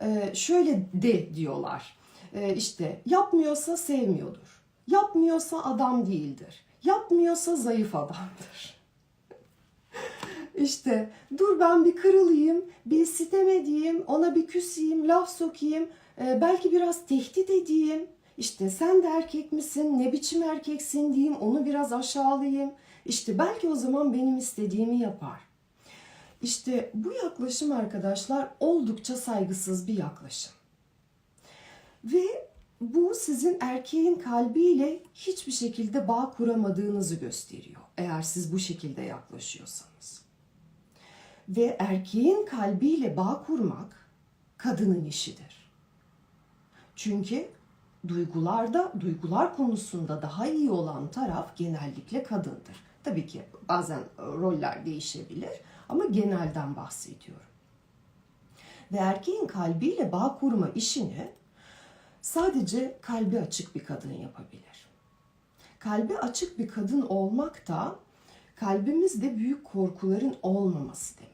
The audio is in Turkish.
e, şöyle de diyorlar. E, işte yapmıyorsa sevmiyordur. Yapmıyorsa adam değildir. Yapmıyorsa zayıf adamdır. İşte dur ben bir kırılayım, bir sitem edeyim, ona bir küseyim, laf sokayım, e, belki biraz tehdit edeyim. İşte sen de erkek misin, ne biçim erkeksin diyeyim, onu biraz aşağılayayım. İşte belki o zaman benim istediğimi yapar. İşte bu yaklaşım arkadaşlar oldukça saygısız bir yaklaşım. Ve bu sizin erkeğin kalbiyle hiçbir şekilde bağ kuramadığınızı gösteriyor. Eğer siz bu şekilde yaklaşıyorsanız. Ve erkeğin kalbiyle bağ kurmak kadının işidir. Çünkü duygularda, duygular konusunda daha iyi olan taraf genellikle kadındır. Tabii ki bazen roller değişebilir ama genelden bahsediyorum. Ve erkeğin kalbiyle bağ kurma işini sadece kalbi açık bir kadın yapabilir. Kalbi açık bir kadın olmak da kalbimizde büyük korkuların olmaması demek.